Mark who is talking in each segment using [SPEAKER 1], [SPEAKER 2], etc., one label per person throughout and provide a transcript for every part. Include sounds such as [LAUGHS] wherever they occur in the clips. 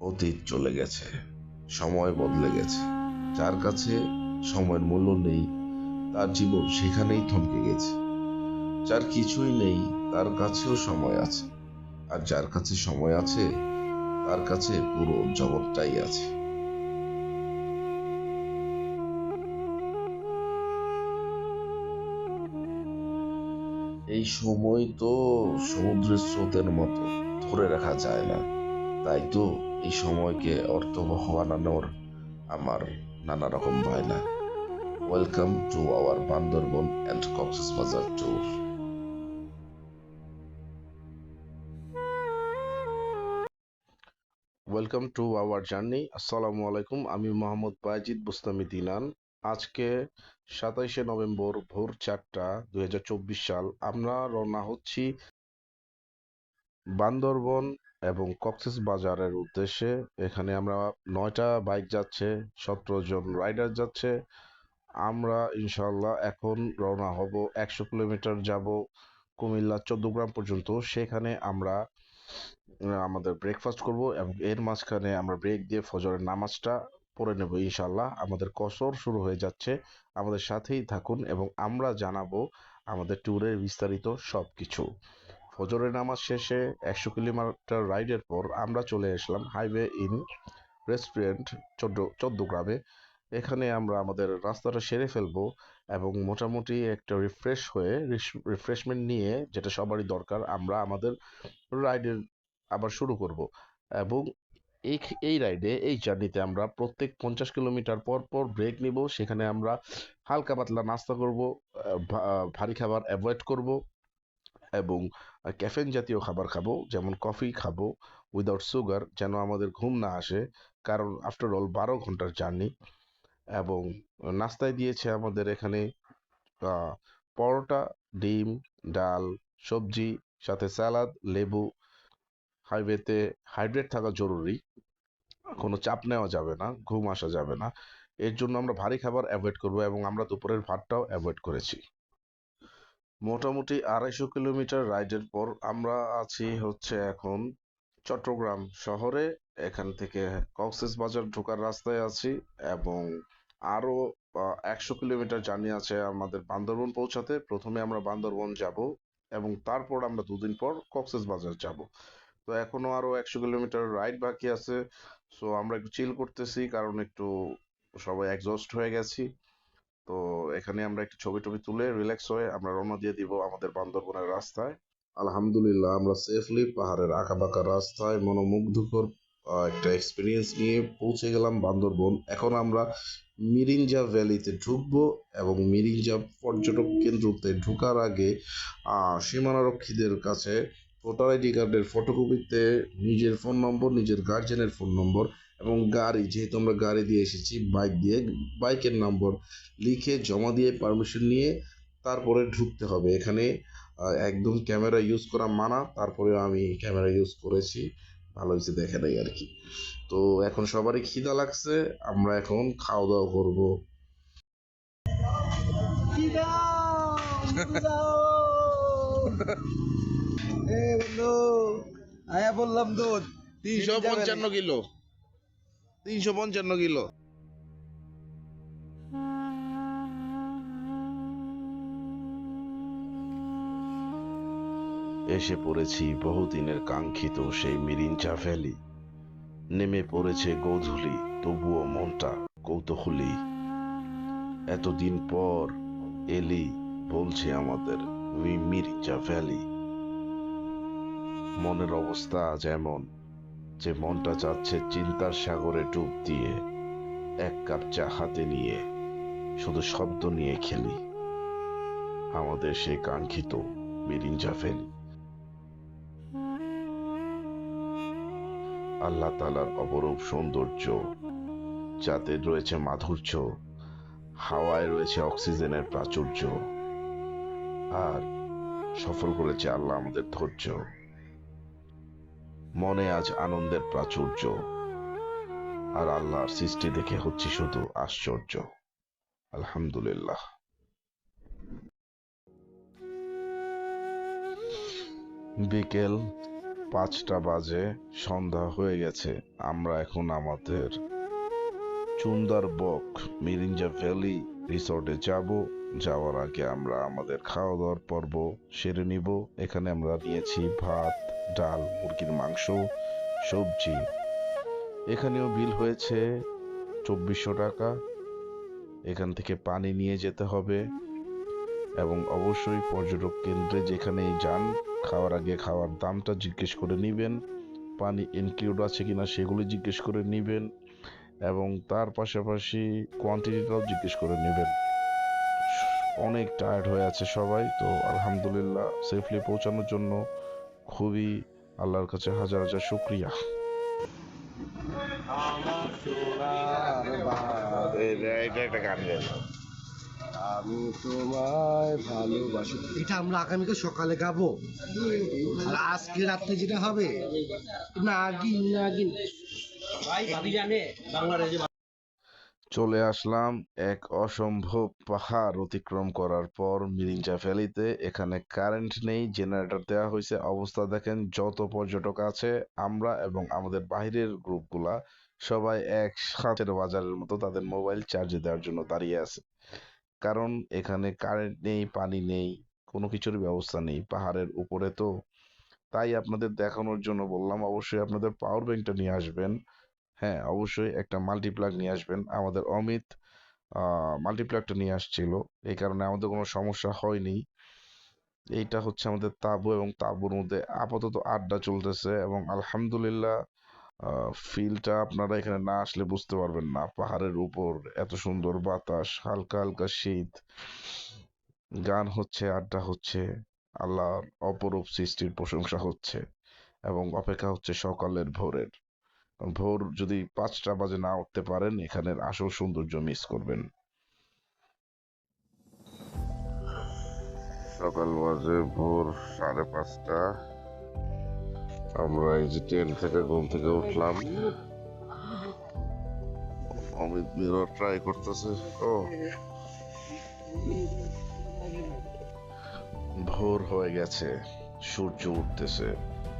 [SPEAKER 1] অতীত চলে গেছে, সময় বদলে গেছে। যার কাছে সময়ের মূল্য নেই, তার জীবন সেখানেই থমকে গেছে। যার কিছুই নেই, তার কাছেও সময় আছে। আর যার কাছে সময় আছে, তার কাছে পুরো জগৎটাই আছে। এই সময় তো সমুদ্রের স্রোতের মতো ধরে রাখা যায় না। তাই তো এই সময়কে অর্থবহ বানানোর আমার নানা রকম বায়না। Welcome to our Bandarban and Cox's Bazar tour welcome to our journey আসসালামু আলাইকুম, আমি মোহাম্মদ বায়জিদ বুস্তামি দিনান। আজকে সাতাইশে নভেম্বর ভোর চারটা দুই হাজার চব্বিশ সাল। আমরা রওনা হচ্ছি বান্দরবন এবং কক্সেস বাজারের উদ্দেশ্যে এখানে আমরা নয়টা বাইক যাচ্ছে, সতেরো জন রাইডার যাচ্ছে। আমরা ইনশাল্লাহ এখন রওনা হব একশো কিলোমিটার যাব কুমিল্লা চৌদ্দগ্রাম পর্যন্ত। সেখানে আমরা আমাদের ব্রেকফাস্ট করব এবং এর মাঝখানে আমরা ব্রেক দিয়ে ফজরের নামাজটা পড়ে নেব ইনশাল্লাহ আমাদের কসর শুরু হয়ে যাচ্ছে। আমাদের সাথেই থাকুন এবং আমরা জানাব আমাদের ট্যুরের বিস্তারিত সব কিছু ফজরের নামাজ শেষে একশো কিলোমিটার রাইডের পর আমরা চলে আসলাম হাইওয়ে ইন রেস্টুরেন্ট চোদ্দ চোদ্দগ্রামে এখানে আমরা আমাদের রাস্তাটা সেরে ফেলব এবং মোটামুটি একটা রিফ্রেশ হয়ে রিফ্রেশমেন্ট নিয়ে যেটা সবারই দরকার, আমরা আমাদের রাইডের আবার শুরু করব। এবং এই এই রাইডে, এই জার্নিতে আমরা প্রত্যেক পঞ্চাশ কিলোমিটার পর পর ব্রেক নিব। সেখানে আমরা হালকা পাতলা নাস্তা করব ভারী খাবার অ্যাভয়েড করব এবং ক্যাফেন জাতীয় খাবার খাব, যেমন কফি খাব উইদাউট সুগার যেন আমাদের ঘুম না আসে। কারণ আফটার অল বারো ঘণ্টার জার্নি এবং নাস্তায় দিয়েছে আমাদের এখানে পরোটা, ডিম, ডাল, সবজি, সাথে স্যালাদ লেবু হাইওয়েতে হাইড্রেট থাকা জরুরি। কোনো চাপ নেওয়া যাবে না, ঘুম আসা যাবে না। এর জন্য আমরা ভারী খাবার অ্যাভয়েড করব এবং আমরা দুপুরের ভাতটাও অ্যাভয়েড করেছি। মোটামুটি আড়াইশো কিলোমিটার রাইডের পর আমরা আছি হচ্ছে এখন চট্টগ্রাম শহরে। এখান থেকে কক্সেস বাজার ঢোকার রাস্তায় আছি এবং আরও একশো কিলোমিটার জার্নি আছে আমাদের বান্দরবন পৌঁছাতে। প্রথমে আমরা বান্দরবন যাব এবং তারপর আমরা দুদিন পর কক্সেস বাজার যাব। তো এখনও আরও একশো কিলোমিটার রাইড বাকি আছে। সো আমরা একটু চিল করতেছি কারণ একটু সবাই এক্সস্ট হয়ে গেছি। তো এখানে আমরা একটু ছবি টবি তুলে রিল্যাক্স হয়ে আমরা রওনা দিয়ে দিব আমাদের বান্দরবনের রাস্তায়। আলহামদুলিল্লাহ, আমরা সেফলি পাহাড়ের আঁকাবাঁকা রাস্তায় মনোমুগ্ধকর একটা এক্সপিরিয়েন্স নিয়ে পৌঁছে গেলাম বান্দরবন। এখন আমরা মিরিঞ্জা ভ্যালিতে ঢুকবো এবং মিরিঞ্জা পর্যটক কেন্দ্রতে ঢোকার আগে সীমানারক্ষীদের কাছে ভোটার আইডি কার্ডের ফটোকপিতে নিজের ফোন নম্বর নিজের গার্জেনের ফোন নম্বর এবং গাড়ি যেহেতু আমরা গাড়ি দিয়ে এসেছি বাইক দিয়ে বাইকের নম্বর লিখে জমা দিয়ে পারমিশন নিয়ে তারপরে ঢুকতে হবে। এখানে একদম ক্যামেরা ইউজ করা মানা তারপরে আমি ক্যামেরা ইউজ করেছি। ভালো হয়েছে দেখে নাই আর কি। তো এখন সবারই খিদা লাগছে আমরা এখন খাওয়া দাওয়া করব। [LAUGHS]
[SPEAKER 2] আয়া বললাম তো
[SPEAKER 1] তিনশো পঞ্চান্ন কিলো। তিনশো পঞ্চান্ন কিলো। এসে পড়েছি বহুদিনের কাঙ্ক্ষিত সেই মিরিঞ্চা ভ্যালি। নেমে পড়েছে গোধূলি, তবুও মনটা কৌতূহলী। এতদিন পর এলি বলছে আমাদের মিরিঞ্চা ভ্যালি। মনের অবস্থা যেমন যে মনটা চাচ্ছে চিন্তার সাগরে ডুব দিয়ে এক কাপ চা হাতে নিয়ে শুধু শব্দ নিয়ে খেলি। আমাদের সেই কাঙ্ক্ষিত মিরিঞ্জা ফেলি আল্লাহ তালার অপরূপ সৌন্দর্য, যাতে রয়েছে মাধুর্য, হাওয়ায় রয়েছে অক্সিজেনের প্রাচুর্য, আর সফল করেছে আল্লাহ আমাদের ধৈর্য। মনে আজ আনন্দের প্রাচুর্য। আর আল্লাহর সৃষ্টি দেখে হচ্ছে শুধু আশ্চর্য। আলহামদুলিল্লাহ। বিকেল পাঁচটা বাজে, সন্ধ্যা হয়ে গেছে। আমরা এখন আমাদের চুন্দার বক মিরিঞ্জা ভ্যালি রিসর্টে যাব। যাওয়ার আগে আমরা আমাদের খাওয়া দাওয়ার পর্ব সেরে নিব। এখানে আমরা নিয়েছি ভাত ডাল, মুরগির মাংস, সবজি। এখানেও বিল হয়েছে চব্বিশশো টাকা। এখান থেকে পানি নিয়ে যেতে হবে এবং অবশ্যই পর্যটক কেন্দ্রে যেখানেই যান, খাওয়ার আগে খাওয়ার দামটা জিজ্ঞেস করে নেবেন। পানি ইনক্লুড আছে কিনা সেগুলো জিজ্ঞেস করে নেবেন এবং তার পাশাপাশি কোয়ান্টিটিটাও জিজ্ঞেস করে নেবেন। অনেক টায়ার্ড হয়ে আছে সবাই, তো আলহামদুলিল্লাহ সেফলি পৌঁছানোর জন্য খুবই আল্লাহর কাছে হাজার হাজার শুক্রিয়া। এটা একটা গান
[SPEAKER 2] আমি তোমায় ভালোবাসি। এটা আমরা আগামীকাল সকালে গাবো। আর আজকে রাত্রে যেটা হবে? নাগিন নাগিন।
[SPEAKER 1] চলে আসলাম এক অসম্ভব পাহাড় অতিক্রম করার পর মিরিঞ্জা ভ্যালিতে এখানে কারেন্ট নেই জেনারেটর দেওয়া হয়েছে। অবস্থা দেখেন, যত পর্যটক আছে, আমরা এবং আমাদের বাইরের গ্রুপগুলা সবাই এক সাথের বাজারের মতো তাদের মোবাইল চার্জে দেওয়ার জন্য দাঁড়িয়ে আছে। কারণ এখানে কারেন্ট নেই, পানি নেই, কোনো কিছুর ব্যবস্থা নেই পাহাড়ের উপরে তো। তাই আপনাদের দেখানোর জন্য বললাম, অবশ্যই আপনাদের পাওয়ার ব্যাংকটা নিয়ে আসবেন। হ্যাঁ অবশ্যই একটা মাল্টিপ্লাগ নিয়ে আসবেন। আমাদের অমিত মাল্টিপ্লাগটা নিয়ে আসছিল। এই কারণে আমাদের কোনো সমস্যা হয়নি। এইটা হচ্ছে আমাদের তাবু এবং তাঁবুর মধ্যে আপাতত আড্ডা চলতেছে এবং আলহামদুলিল্লাহ ফিলটা আপনারা এখানে না আসলে বুঝতে পারবেন না। পাহাড়ের উপর এত সুন্দর বাতাস, হালকা হালকা শীত। গান হচ্ছে, আড্ডা হচ্ছে, আল্লাহর অপরূপ সৃষ্টির প্রশংসা হচ্ছে এবং অপেক্ষা হচ্ছে সকালের ভোরের। ভোর যদি পাঁচটা বাজে না উঠতে পারেন, এখানের আসল সৌন্দর্য মিস করবেন। সকাল বাজে ভোর সাড়ে পাঁচটা। আমরা এই যে ট্রেন থেকে ঘুম থেকে উঠলাম। অমিত মিরর ট্রাই করতেছে। ও। ভোর হয়ে গেছে। সূর্য উঠতেছে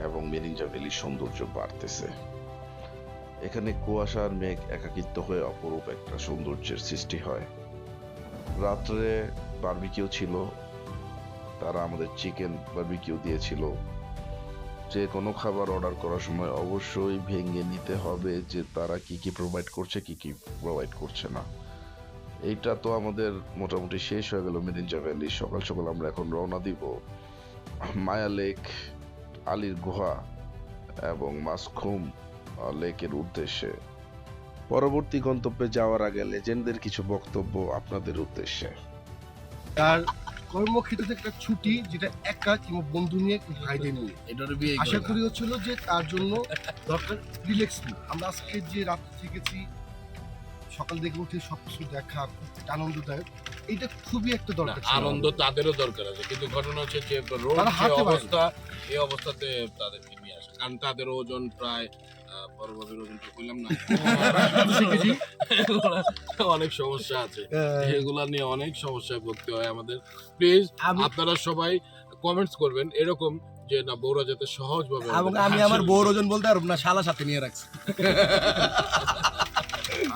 [SPEAKER 1] এবং মেরিঞ্জা ভ্যালির সৌন্দর্য বাড়তেছে। এখানে কুয়াশার মেঘ একাকিত্ব হয়ে অপরূপ একটা সৌন্দর্যের সৃষ্টি হয়। রাত্রে বারবিকিউ ছিল, তারা আমাদের চিকেন বারবিকিউ দিয়েছিল। যে কোনো খাবার অর্ডার করার সময় অবশ্যই ভেঙে নিতে হবে যে তারা কি কি প্রোভাইড করছে, কি কি প্রোভাইড করছে না। এইটা তো আমাদের মোটামুটি শেষ হয়ে গেল মেরিঞ্জা ভ্যালি সকাল সকাল আমরা এখন রওনা দিব মায়া লেক, আলীর গুহা এবং মাসখুম লেকের উদ্দেশ্যে। পরবর্তী গন্তব্যে যাওয়ার আগে লেজেন্ডদের কিছু বক্তব্য আপনাদের উদ্দেশ্যে।
[SPEAKER 3] তার কর্মক্ষেত্রে একটা ছুটি যেটা একা কিংবা বন্ধু নিয়ে ভাইদে নিয়ে। আশা করি হচ্ছিল যে তার জন্য দরকার রিল্যাক্স আমরা আজকে যে রাত থেকেছি সকাল থেকে উঠে সবকিছু দেখা আনন্দদায়ক। এটা খুবই একটা দরকার
[SPEAKER 4] আনন্দ তাদেরও দরকার আছে। কিন্তু ঘটনা হচ্ছে যে রোড
[SPEAKER 3] না।
[SPEAKER 4] অবস্থা এই অবস্থাতে তাদেরকে নিয়ে আসে। কারণ তাদের ওজন প্রায় বড় বাবির ওজনটা কইলাম না অনেক সমস্যা আছে এগুলা নিয়ে অনেক সমস্যায় ভুগতে হয় আমাদের প্লিজ
[SPEAKER 5] আমি
[SPEAKER 4] আপনারা সবাই কমেন্টস করবেন এরকম যে না বউরা যাতে সহজভাবে
[SPEAKER 5] এবং আমি আমার বউর ওজন বলতে পারব না শালা সাথে নিয়ে রাখছি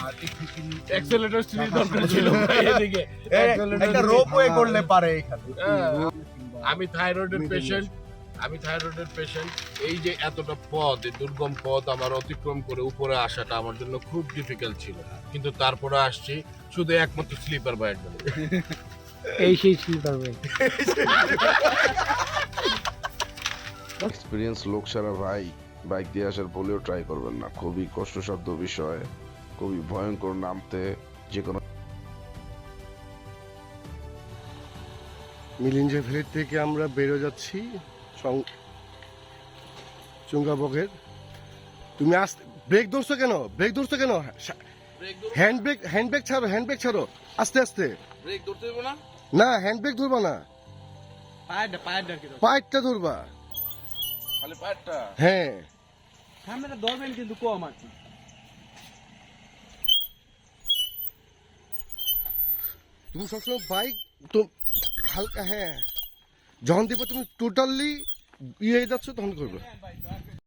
[SPEAKER 3] আর একটু
[SPEAKER 4] সিরিজ দরকার ছিল এদিকে
[SPEAKER 5] একটা রোপওয়ে করলে পারে এখানে
[SPEAKER 4] হ্যাঁ, আমি থাইরয়েডের পেশেন্ট আমি থাইরয়েডের পেশেন্ট এই যে এতটা পথ এই দুর্গম পথ আমার অতিক্রম করে উপরে আসাটা আমার জন্য খুব ডিফিকাল্ট ছিল। কিন্তু তারপরে আসছি শুধু একমাত্র স্লিপার বাইক জন্য।
[SPEAKER 5] এই সেই স্লিপার ওয়ে
[SPEAKER 1] এক্সপিরিয়েন্স লোক সারা ভাই বাইক দিয়ে আসার বলেও ট্রাই করবেন না। খুবই কষ্টসাধ্য বিষয় খুবই ভয়ঙ্কর নামতে যে কোনো
[SPEAKER 3] মিলিঞ্জা ভ্যালি থেকে আমরা বেরো যাচ্ছি। চুঙ্গাবগের তুমি আস ব্রেক ধরছো কেন? ব্রেক ধরছো কেন? হ্যান্ড ব্রেক হ্যান্ড ব্রেক ছাড়ো হ্যান্ড ব্রেক ছাড়ো আস্তে আস্তে।
[SPEAKER 4] ব্রেক ধরতে দেবো না?
[SPEAKER 3] না হ্যান্ড ব্রেক ধরবা না।
[SPEAKER 5] পায়েরটা পায়েরটা কি
[SPEAKER 3] ধরবা।
[SPEAKER 4] খালি পায়েরটা?
[SPEAKER 3] হ্যাঁ।
[SPEAKER 5] সামনেটা ধরবেন কিন্তু কম আর
[SPEAKER 3] তুমি সবসময় বাইক তো হালকা হ্যাঁ। যখন দেখবে তুমি টোটালি ইয়ে যাচ্ছ তখন করবে।